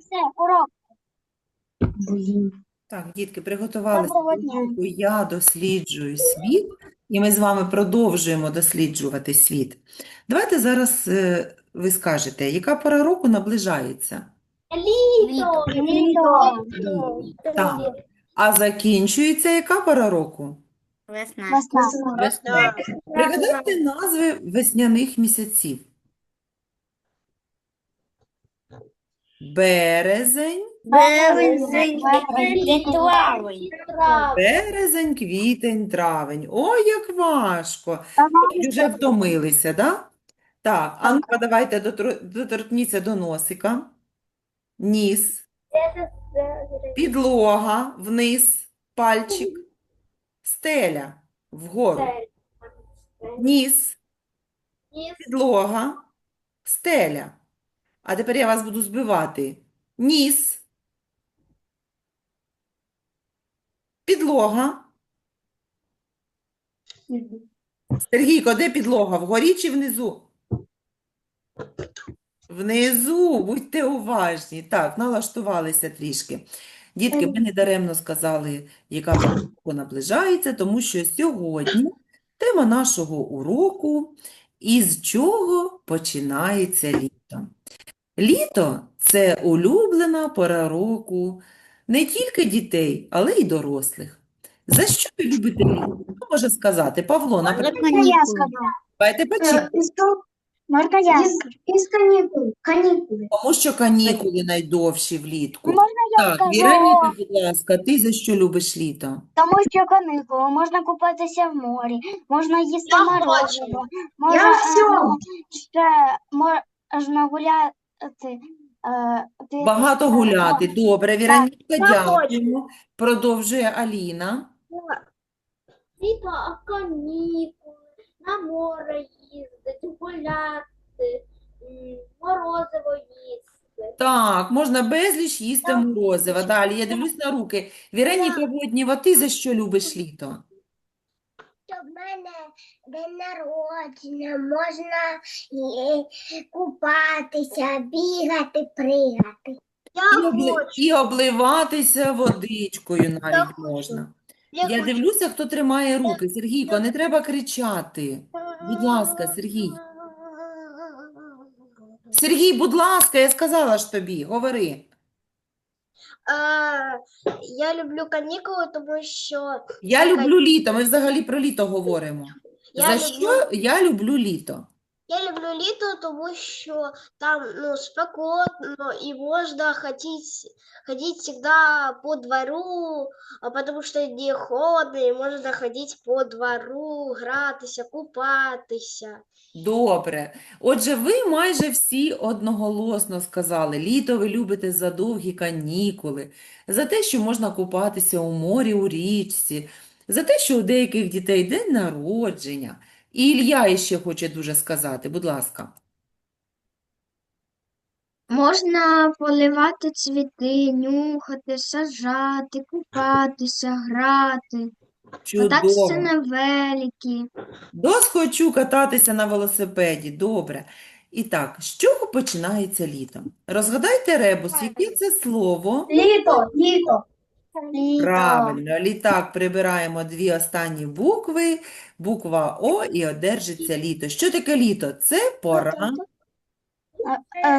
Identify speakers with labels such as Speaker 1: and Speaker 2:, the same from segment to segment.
Speaker 1: все, урок.
Speaker 2: Так, дітки, приготувалися
Speaker 1: Доброго
Speaker 2: до
Speaker 1: дня.
Speaker 2: уроку «Я досліджую світ», і ми з вами продовжуємо досліджувати світ. Давайте зараз е, ви скажете, яка пора року наближається?
Speaker 1: Літо. Літо.
Speaker 2: Так. А закінчується яка пора року?
Speaker 3: Весна.
Speaker 1: Весна.
Speaker 3: Весна.
Speaker 2: Пригадайте назви весняних місяців. Березень,
Speaker 3: Березень,
Speaker 1: Березень,
Speaker 3: травень.
Speaker 2: березень, квітень, травень. Ой, як важко. Вже втомилися, да? Так, а ну давайте доторкніться до носика. Ніс, підлога, вниз, пальчик, стеля, вгору. Ніс, підлога, стеля. А тепер я вас буду збивати. Ніс, підлога. Сергійко, де підлога? Вгорі чи внизу? Внизу, будьте уважні. Так, налаштувалися трішки. Дітки, ми не даремно сказали, яка пора року наближається, тому що сьогодні тема нашого уроку «Із чого починається літо?». Літо – це улюблена пора року не тільки дітей, але й дорослих. За що ви любите літо? Хто може сказати? Павло, наприклад,
Speaker 1: Я скажу.
Speaker 2: давайте почнемо.
Speaker 1: Можна я?
Speaker 4: Із канікул. Канікули.
Speaker 2: Тому що канікули найдовші влітку.
Speaker 1: Можна я
Speaker 2: Так,
Speaker 1: скажу?
Speaker 2: Віроніка, будь ласка, ти за що любиш літо?
Speaker 1: Тому що канікули, можна купатися в морі, можна їсти
Speaker 4: Я Я
Speaker 1: можна, е,
Speaker 4: всьо.
Speaker 1: ще можна гуляти. Е, під-
Speaker 2: Багато гуляти. Добре, Віроніка,
Speaker 4: я
Speaker 2: дякуємо. Продовжує Аліна.
Speaker 4: Літо, а канікули, на море їздити, гуляти, м, морозиво їсти.
Speaker 2: Так, можна безліч їсти морозива. Далі, я дивлюсь на руки. Віроніка Воднєва, ти за що любиш літо?
Speaker 4: В мене день народження, можна купатися, бігати, пригати.
Speaker 2: І, обли- і обливатися водичкою навіть можна. Я дивлюся, хто тримає руки. Сергійко, не треба кричати. Будь ласка, Сергій. Сергій, будь ласка, я сказала ж тобі, говори.
Speaker 4: Я люблю канікули, тому що
Speaker 2: Я люблю літо, ми взагалі про літо говоримо.
Speaker 4: Я
Speaker 2: За
Speaker 4: люблю-
Speaker 2: що я люблю літо?
Speaker 4: я люблю літо, тому що там ну, спекотно і можна ходити, ходити всегда по двору, а потому що не холодно, і можна ходити по двору, гратися, купатися.
Speaker 2: Добре. Отже, ви майже всі одноголосно сказали, літо ви любите за довгі канікули, за те, що можна купатися у морі, у річці, за те, що у деяких дітей день народження. І Ілля іще хоче дуже сказати, будь ласка.
Speaker 5: Можна поливати цвіти, нюхати, саджати, купатися, грати. Кататися на великі.
Speaker 2: Дос хочу кататися на велосипеді. Добре. І так, з чого починається літо? Розгадайте ребус, яке це слово?
Speaker 4: Літо, літо.
Speaker 1: Літо.
Speaker 2: Правильно, літак прибираємо дві останні букви, буква О і одержиться літо. Що таке літо? Це пора.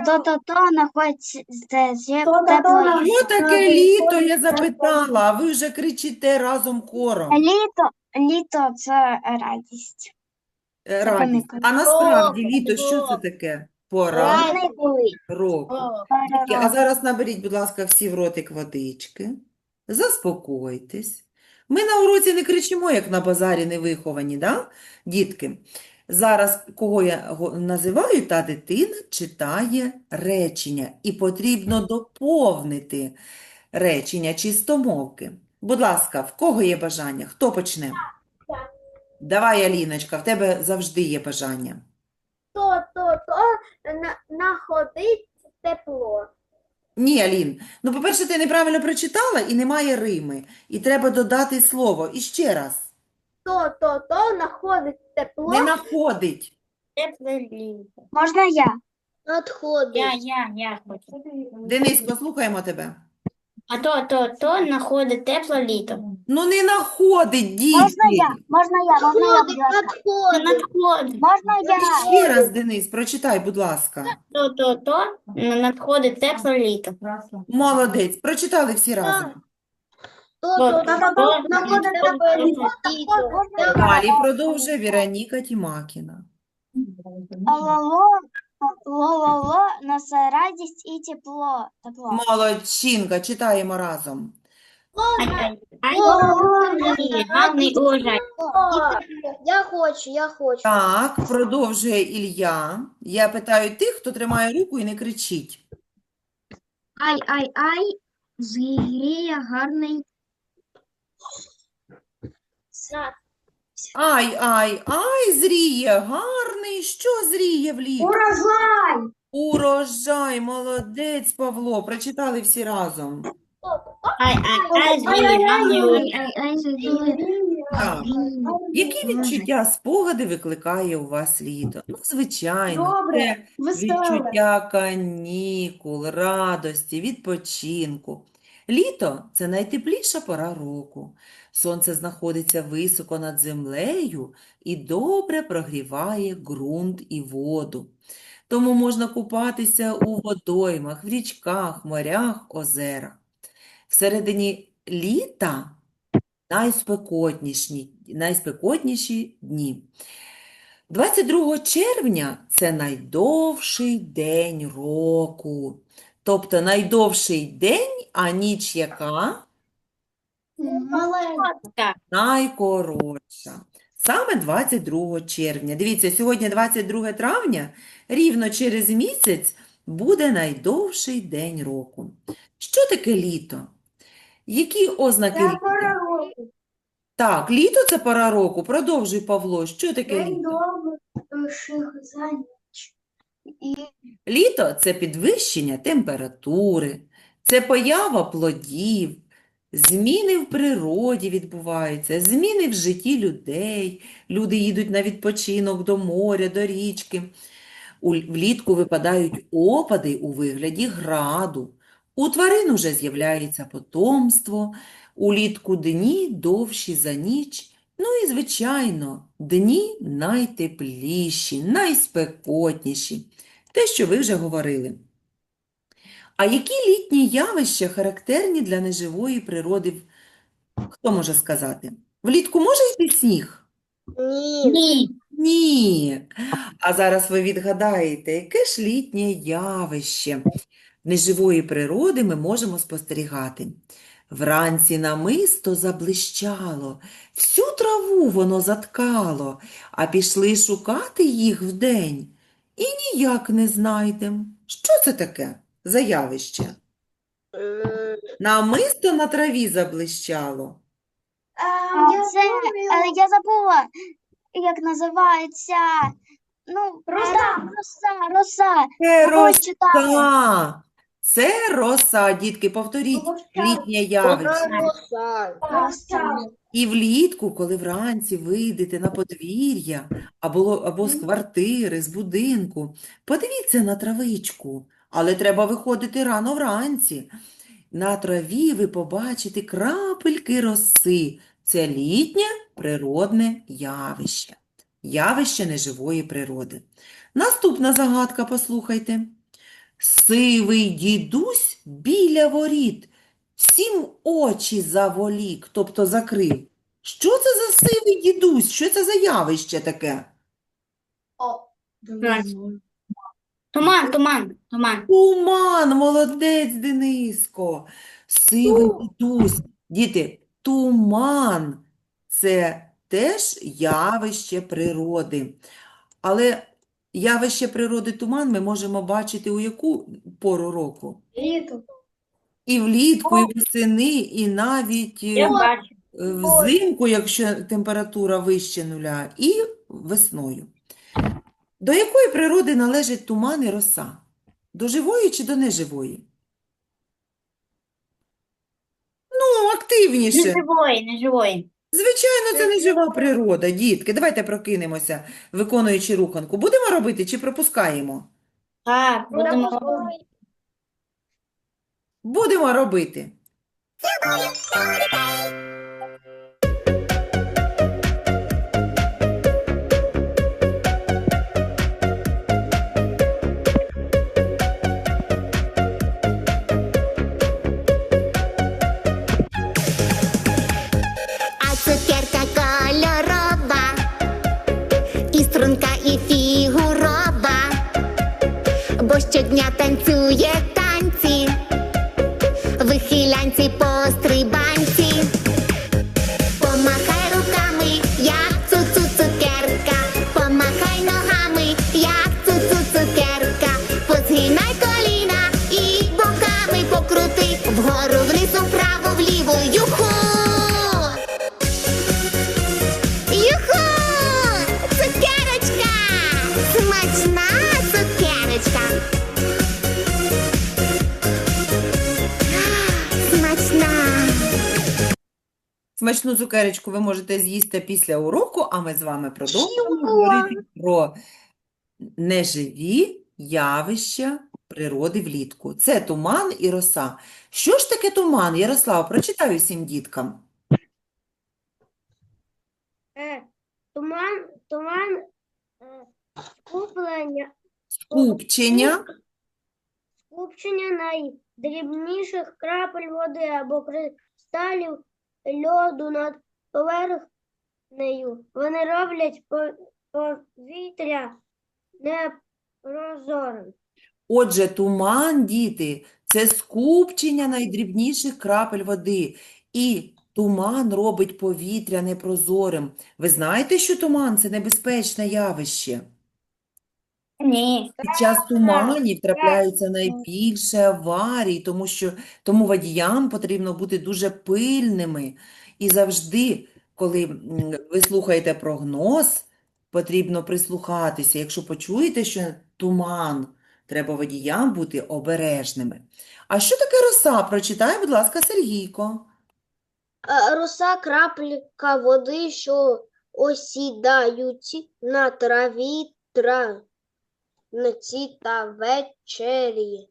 Speaker 1: То-то-то знаходиться тепло.
Speaker 2: Що таке літо? Я запитала, а ви вже кричите разом хором.
Speaker 1: Літо, літо це радість.
Speaker 2: Е, Радість. А насправді літо що це таке? Пора року. А зараз наберіть, будь ласка, всі в ротик водички. Заспокойтесь. Ми на уроці не кричимо, як на базарі невиховані, да? Дітки, зараз кого я називаю, та дитина читає речення. І потрібно доповнити речення чистомовки. Будь ласка, в кого є бажання? Хто почне? Давай, Аліночка, в тебе завжди є бажання.
Speaker 4: То, то, то на, находить тепло.
Speaker 2: Ні, Алін. Ну, по-перше, ти неправильно прочитала і немає рими. І треба додати слово. І ще раз.
Speaker 4: То, то, то находить тепло.
Speaker 2: Не находить.
Speaker 1: Можна я?
Speaker 4: Надходить.
Speaker 3: Я, я, я хочу.
Speaker 2: Денис, послухаємо тебе.
Speaker 3: А то, то, то знаходить тепло літо.
Speaker 2: Ну не находить, діти.
Speaker 1: Можна я? Можна я? Можна я, будь ласка?
Speaker 3: То
Speaker 4: надходить.
Speaker 3: надходить.
Speaker 1: Можна я?
Speaker 2: Ще раз, Денис, прочитай, будь ласка.
Speaker 3: То, то, то надходить тепло літо.
Speaker 2: Молодець, прочитали всі разом.
Speaker 4: Тепло літо.
Speaker 2: Далі продовжує Віроніка Тімакіна.
Speaker 1: Лоло, лоло, несе радість і тепло. Тепло.
Speaker 2: Молодчинка, читаємо разом.
Speaker 3: Гарний урожай.
Speaker 4: Я хочу, я хочу.
Speaker 2: Так, продовжує Ілля. Я питаю тих, хто тримає руку і не кричить.
Speaker 5: Ай, ай, ай, згріє гарний
Speaker 2: Ай, ай, ай, зріє, гарний. Що зріє влітку?
Speaker 1: Урожай!
Speaker 2: Урожай, молодець, Павло. Прочитали всі разом.
Speaker 3: Ай, ай, ай, згріє гарний урожай.
Speaker 5: ай, ай, ай, згріє
Speaker 2: Так. Які відчуття, спогади викликає у вас літо? Ну, звичайно, це відчуття канікул, радості, відпочинку. Літо – це найтепліша пора року. Сонце знаходиться високо над землею і добре прогріває ґрунт і воду. Тому можна купатися у водоймах, в річках, морях, озерах. Всередині літа найспекотніші, найспекотніші дні. 22 червня – це найдовший день року. Тобто найдовший день, а ніч яка?
Speaker 3: Так,
Speaker 2: Найкоротша. Саме 22 червня. Дивіться, сьогодні 22 травня, рівно через місяць буде найдовший день року. Що таке літо? Які ознаки літа? Так, літо – це пора року. Продовжуй, Павло. Що таке літо? Літо – це підвищення температури, це поява плодів, зміни в природі відбуваються, зміни в житті людей. Люди їдуть на відпочинок до моря, до річки. Влітку випадають опади у вигляді граду. У тварин уже з'являється потомство, улітку дні довші за ніч. Ну і, звичайно, дні найтепліші, найспекотніші. Те, що ви вже говорили. А які літні явища характерні для неживої природи? Хто може сказати? Влітку може йти сніг?
Speaker 4: Ні.
Speaker 3: ні.
Speaker 2: Ні. А зараз ви відгадаєте, яке ж літнє явище неживої природи ми можемо спостерігати. Вранці намисто заблищало, всю траву воно заткало, а пішли шукати їх вдень. І ніяк не знайдем. Що це таке за явище? Намисто на траві заблищало.
Speaker 1: А, Це, е, я забула, як називається. Ну, роса, роса, роса.
Speaker 2: Це
Speaker 1: Такого читала.
Speaker 2: роса. Це роса, дітки, повторіть, літнє явище.
Speaker 4: Роса.
Speaker 1: Роса.
Speaker 2: І влітку, коли вранці вийдете на подвір'я або, або з квартири, з будинку, подивіться на травичку, але треба виходити рано вранці. На траві ви побачите крапельки роси. Це літнє природне явище. Явище неживої природи. Наступна загадка, послухайте. Сивий дідусь біля воріт, всім очі заволік, тобто закрив. Що це за сивий дідусь? Що це за явище таке?
Speaker 3: Так. Туман, туман, туман.
Speaker 2: Туман, молодець, Дениско. Сивий дідусь. Діти, туман – це теж явище природи. Але явище природи туман ми можемо бачити у яку пору року?
Speaker 1: Літо.
Speaker 2: І влітку, і восени, і навіть е,
Speaker 3: бачу.
Speaker 2: взимку, якщо температура вище нуля, і весною. До якої природи належить туман і роса? До живої чи до неживої? Ну,
Speaker 3: Не
Speaker 2: активніше.
Speaker 3: живої, не живої.
Speaker 2: Звичайно, це не жива природа, дітки. Давайте прокинемося, виконуючи руханку. Будемо робити чи пропускаємо?
Speaker 3: Так, будемо робити.
Speaker 2: Будемо робити.
Speaker 6: Смачна цукерочка! Смачна!
Speaker 2: Смачну цукерочку ви можете з'їсти після уроку, а ми з вами продовжуємо говорити про неживі явища природи влітку. Це туман і роса. Що ж таке туман? Ярослав, прочитай усім діткам.
Speaker 4: Е, Туман, туман, скуплення,
Speaker 2: Скупчення.
Speaker 4: скупчення найдрібніших крапель води або кристалів льоду над поверхнею. Вони роблять повітря непрозорим.
Speaker 2: Отже, туман, діти, це скупчення найдрібніших крапель води. І туман робить повітря непрозорим. Ви знаєте, що туман – це небезпечне явище?
Speaker 3: Ні.
Speaker 2: Під час туманів трапляються найбільше аварій, тому що тому водіям потрібно бути дуже пильними. І завжди, коли м, ви слухаєте прогноз, потрібно прислухатися. Якщо почуєте, що туман, треба водіям бути обережними. А що таке роса? Прочитай, будь ласка, Сергійко.
Speaker 4: Е, Роса крапелька води, що осідають на траві, травниці та вечері.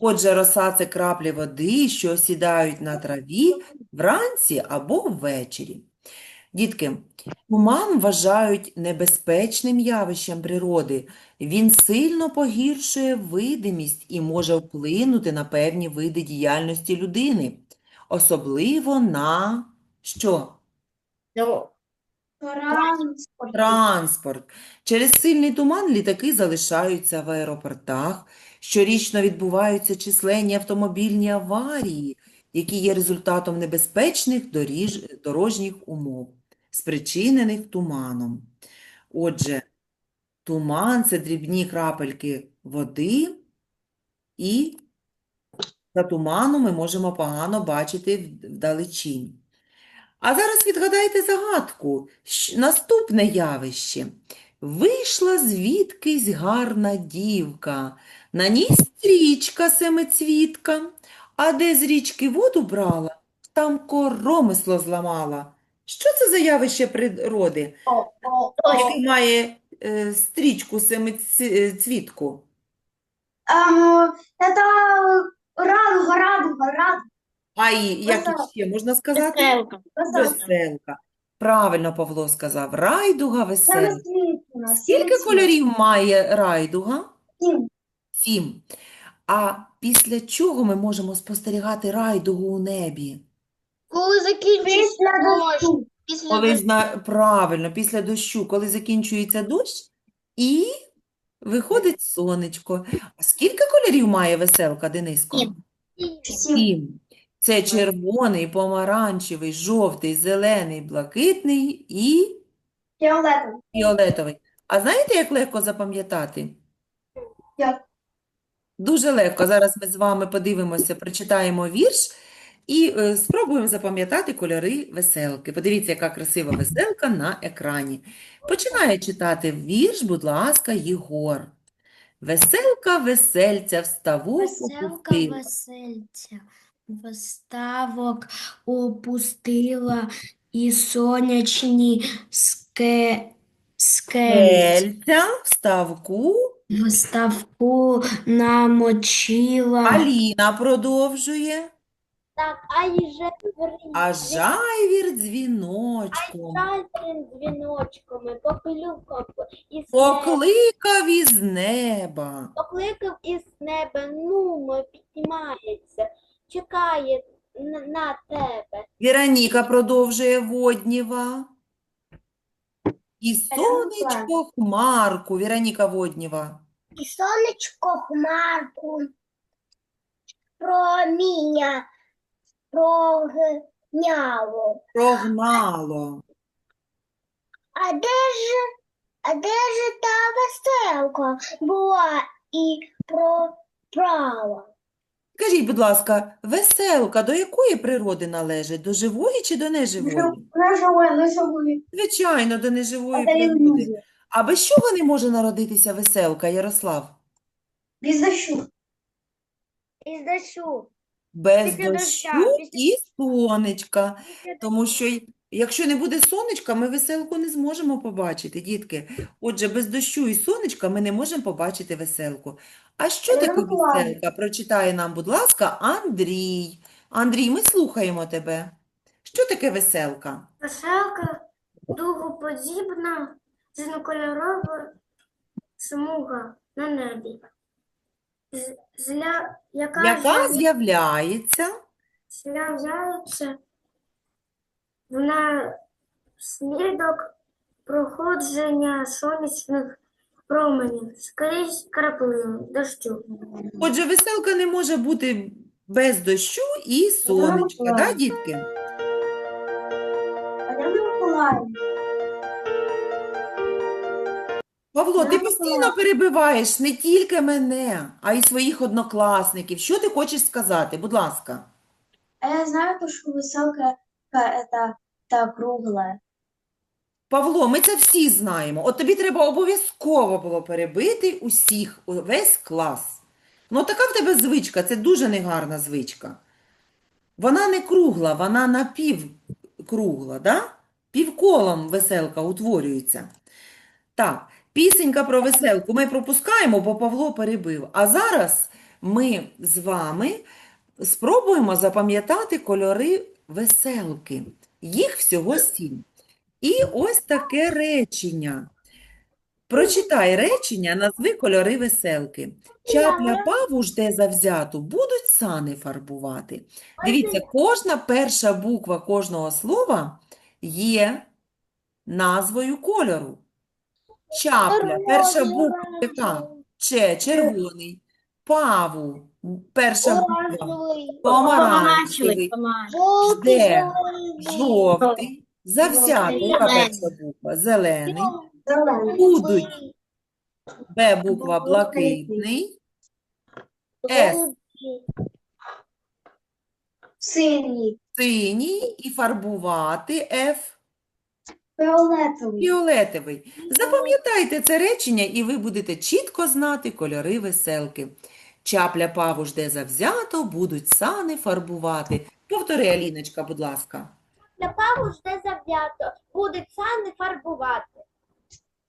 Speaker 2: Отже, роса – це краплі води, що осідають на траві вранці або ввечері. Дітки, туман вважають небезпечним явищем природи. Він сильно погіршує видимість і може вплинути на певні види діяльності людини, особливо на що?
Speaker 3: Ну,
Speaker 2: Транспорт. Через сильний туман літаки залишаються в аеропортах. Щорічно відбуваються численні автомобільні аварії, які є результатом небезпечних доріж... дорожніх умов, спричинених туманом. Отже, туман – це дрібні крапельки води, і за туманом ми можемо погано бачити вдалечінь. А зараз відгадайте загадку. Наступне явище. Вийшла звідкись гарна дівка, на ній стрічка семицвітка, а де з річки воду брала, там коромисло зламала. Що це за явище природи, яке має е, стрічку семицвітку?
Speaker 1: Это радуга, радуга, радуга.
Speaker 2: А і як
Speaker 1: Веселка.
Speaker 2: іще можна сказати?
Speaker 3: веселка.
Speaker 2: Веселка. Правильно Павло сказав. Райдуга веселка. Скільки кольорів має райдуга?
Speaker 1: Сім.
Speaker 2: Сім. А після чого ми можемо спостерігати райдугу у небі?
Speaker 4: Коли закінчиться дощ, після
Speaker 2: Коли
Speaker 4: дощу.
Speaker 2: зна... Правильно, після дощу, коли закінчується дощ і виходить сонечко. А скільки кольорів має веселка, Дениско?
Speaker 3: Сім.
Speaker 1: Сім.
Speaker 2: Це червоний, помаранчевий, жовтий, зелений, блакитний і
Speaker 1: Фіолетовий.
Speaker 2: фіолетовий. А знаєте, як легко запам'ятати?
Speaker 1: Як?
Speaker 2: Дуже легко. Зараз ми з вами подивимося, прочитаємо вірш і е, спробуємо запам'ятати кольори веселки. Подивіться, яка красива веселка на екрані. Починає читати вірш, будь ласка, Єгор. Веселка, весельця, в ставок
Speaker 5: Веселка весельця, вставок опустила і сонячні ске, скельця.
Speaker 2: Скельця в ставку
Speaker 5: намочила.
Speaker 2: Аліна продовжує.
Speaker 3: Так, а їже
Speaker 2: А жайвір дзвіночком
Speaker 3: дзвіночками, попелюком із
Speaker 2: покликав із неба.
Speaker 3: покликав із неба, нумо піднімається, чекає на, на тебе.
Speaker 2: Віроніка продовжує Воднєва. І сонечко хмарку. Віроніка Воднєва.
Speaker 6: І сонечко хмарку проміння прогняло.
Speaker 2: Прогнало.
Speaker 6: А де ж, а де ж та веселка була і пропала?
Speaker 2: Скажіть, будь ласка, веселка до якої природи належить? До живої чи до неживої?
Speaker 1: Неживой, неживой.
Speaker 2: Звичайно, до неживої
Speaker 1: Это
Speaker 2: природи. А без чого не може народитися веселка, Ярослав?
Speaker 1: Без дощу.
Speaker 3: Із дощу.
Speaker 2: Без
Speaker 3: Після дощу,
Speaker 2: дощу
Speaker 3: після-
Speaker 2: і сонечка. Тому що й- якщо не буде сонечка, ми веселку не зможемо побачити, дітки. Отже, без дощу і сонечка ми не можемо побачити веселку. А що таке веселка? Прочитає нам, будь ласка, Андрій. Андрій, ми слухаємо тебе. Що таке веселка?
Speaker 3: Веселка дугоподібна, різнокольорова смуга на небі, зля, яка
Speaker 2: Яка з'являється
Speaker 3: з'являється внаслідок проходження сонячних променів скрізь краплин дощу.
Speaker 2: Отже, веселка не може бути без дощу і сонечка, да, дітки? Павло, ти постійно перебиваєш не тільки мене, а й своїх однокласників. Що ти хочеш сказати? Будь ласка.
Speaker 1: А я знаю, то, что веселка это, это круглая.
Speaker 2: Павло, ми це всі знаємо. От тобі треба обов'язково було перебити усіх, весь клас. Ну, така в тебе звичка, це дуже негарна звичка. Вона не кругла, вона напівкругла, да? Півколом веселка утворюється. Так, пісенька про веселку ми пропускаємо, бо Павло перебив. А зараз ми з вами спробуємо запам'ятати кольори веселки. Їх всього сім. І ось таке речення. Прочитай речення, назви кольори веселки. Чапля паву жде завзяту, будуть сани фарбувати. Дивіться, кожна перша буква кожного слова є назвою кольору. Чапля, перша буква яка? Че, червоний. Паву, перша буква помаранчевий.
Speaker 4: Жовтий,
Speaker 2: Жде,
Speaker 4: зелений,
Speaker 2: жовтий, завзято, яка перша буква? Зелений. Будуть, Б буква блакитний, С
Speaker 1: Синий.
Speaker 2: синій і фарбувати Ф
Speaker 1: Фиолетовый.
Speaker 2: фіолетовий. Запам'ятайте це речення, і ви будете чітко знати кольори веселки. Чапля паву жде завзято, будуть сани фарбувати. Повтори, Аліночка, будь ласка.
Speaker 3: Для паву жде завзято, будуть сани фарбувати.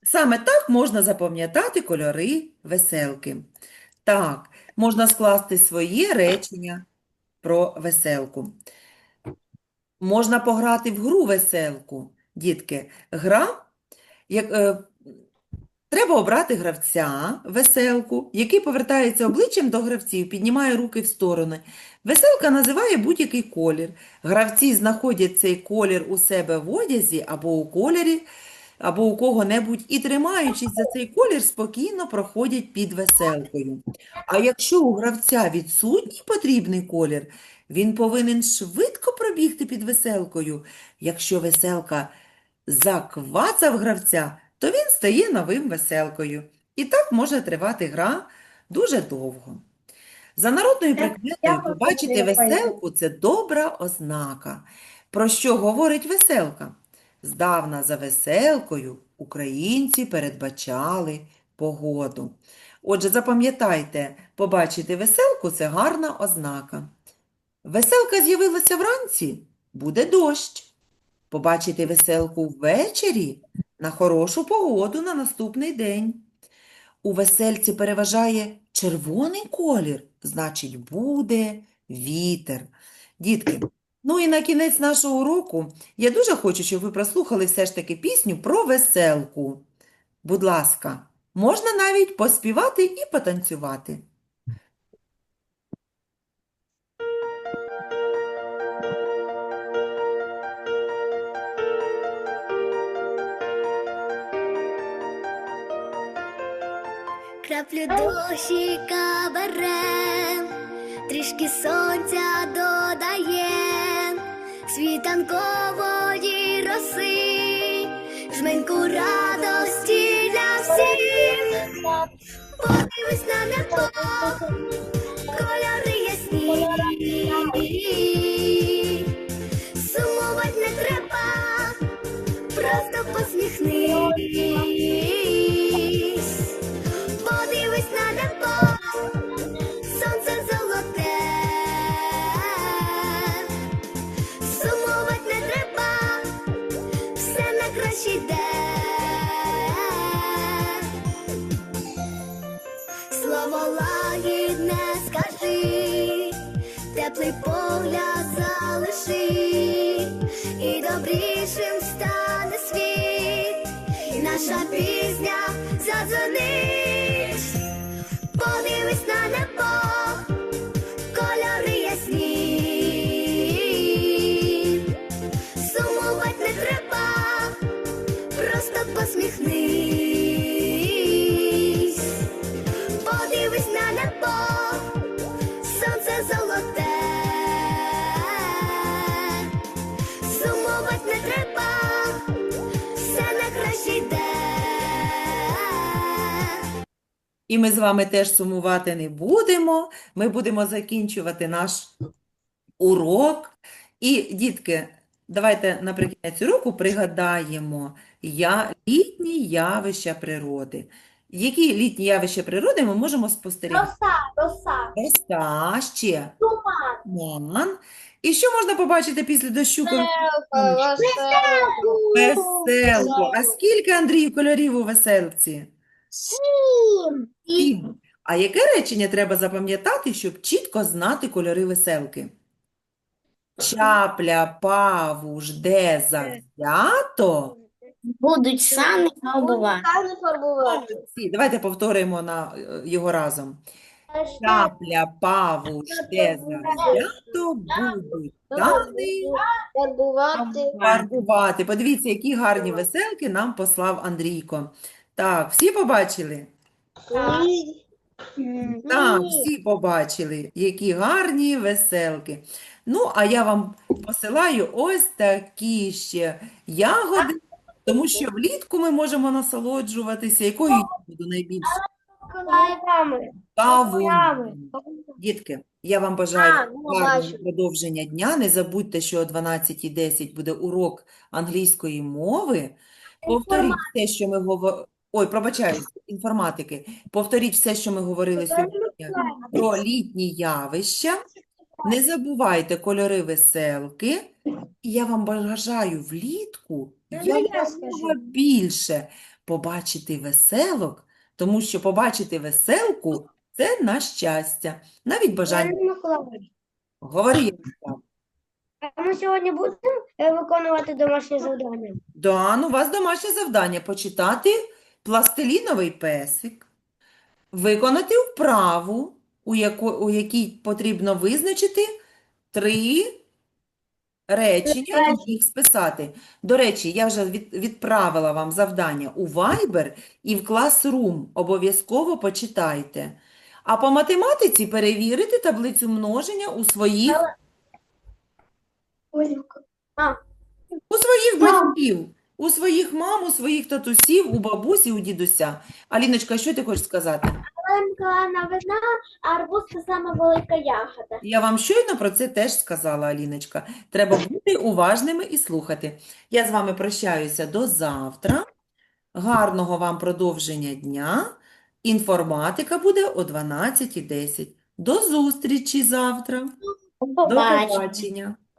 Speaker 2: Саме так можна запам'ятати кольори веселки. Так, можна скласти своє речення про веселку. Можна пограти в гру веселку. Дітки, гра, як, е, треба обрати гравця, веселку, який повертається обличчям до гравців, піднімає руки в сторони. Веселка називає будь-який колір. Гравці знаходять цей колір у себе в одязі або у кольорі, або у кого-небудь і, тримаючись за цей колір, спокійно проходять під веселкою. А якщо у гравця відсутній потрібний колір, він повинен швидко пробігти під веселкою. Якщо веселка заквацав гравця, то він стає новим веселкою. І так може тривати гра дуже довго. За народною прикметою побачити веселку – це добра ознака. Про що говорить веселка? Здавна за веселкою українці передбачали погоду. Отже, запам'ятайте, побачити веселку – це гарна ознака. Веселка з'явилася вранці – буде дощ. Побачити веселку ввечері – на хорошу погоду на наступний день. у весельці переважає червоний колір, значить буде вітер. Дітки, ну і на кінець нашого уроку я дуже хочу, щоб ви прослухали все ж таки пісню про веселку. Будь ласка, можна навіть поспівати і потанцювати.
Speaker 6: Краплю дощика берем, трішки сонця додаєм, світанкової роси, жменьку радості для всіх. Подивись на небо, кольори ясні. Сумувати не треба, просто посміхнись. Теплий погляд залиши, і добрішим стане світ, і наша пісня задзвонить. Подивись на небо, кольори ясні. Сумувати не треба, просто посміхнись. Подивись на небо,
Speaker 2: І ми з вами теж сумувати не будемо. Ми будемо закінчувати наш урок. І, дітки, давайте наприкінці уроку пригадаємо я, літні явища природи. Які літні явища природи ми можемо спостерігати?
Speaker 1: Роса.
Speaker 2: Роса, ще туман. І що можна побачити після дощу? коли Веселку. А скільки, Андрій, кольорів у веселці? Сім. А яке речення треба запам'ятати, щоб чітко знати кольори веселки? Чапля, павуш, де завзято.
Speaker 3: Будуть сани фарбувати.
Speaker 4: Саме фарбувати.
Speaker 2: Всі, Давайте повторимо на е, його разом. Чапля, павуш, де завзято, будуть сани
Speaker 4: фарбувати.
Speaker 2: Подивіться, які гарні веселки нам послав Андрійко. Так, всі побачили? Так, всі побачили, які гарні веселки. Ну, а я вам посилаю ось такі ще ягоди, тому що влітку ми можемо насолоджуватися якою ягодою найбільше? Кавунами. Дітки, я вам бажаю
Speaker 4: ну,
Speaker 2: гарного продовження дня. Не забудьте, що о 12.10 буде урок англійської мови. Повторіть все, що ми говорили. Ой, пробачаюсь, інформатики. Повторіть все, що ми говорили сьогодні про літні явища. Не забувайте кольори веселки. І я вам бажаю влітку якомога більше побачити веселок, тому що побачити веселку – це на щастя. Навіть бажання. Говори.
Speaker 5: А ми сьогодні будемо е, виконувати домашнє завдання?
Speaker 2: Да, ну, у вас домашнє завдання – почитати «Пластиліновий песик», виконати вправу, у, яко, у якій потрібно визначити три речення і їх списати. До речі, я вже від, відправила вам завдання у Viber і в Classroom. Обов'язково почитайте. А по математиці перевірити таблицю множення у своїх У своїх батьків, у своїх мам, у своїх татусів, у бабусі, у дідуся. Аліночка, що ти хочеш сказати?
Speaker 1: Миколаївна, весна, а арбуз це сама велика ягода.
Speaker 2: Я вам щойно про це теж сказала, Аліночка. Треба бути уважними і слухати. Я з вами прощаюся до завтра. Гарного вам продовження дня. Інформатика буде о 12.10. До зустрічі завтра. До побачення.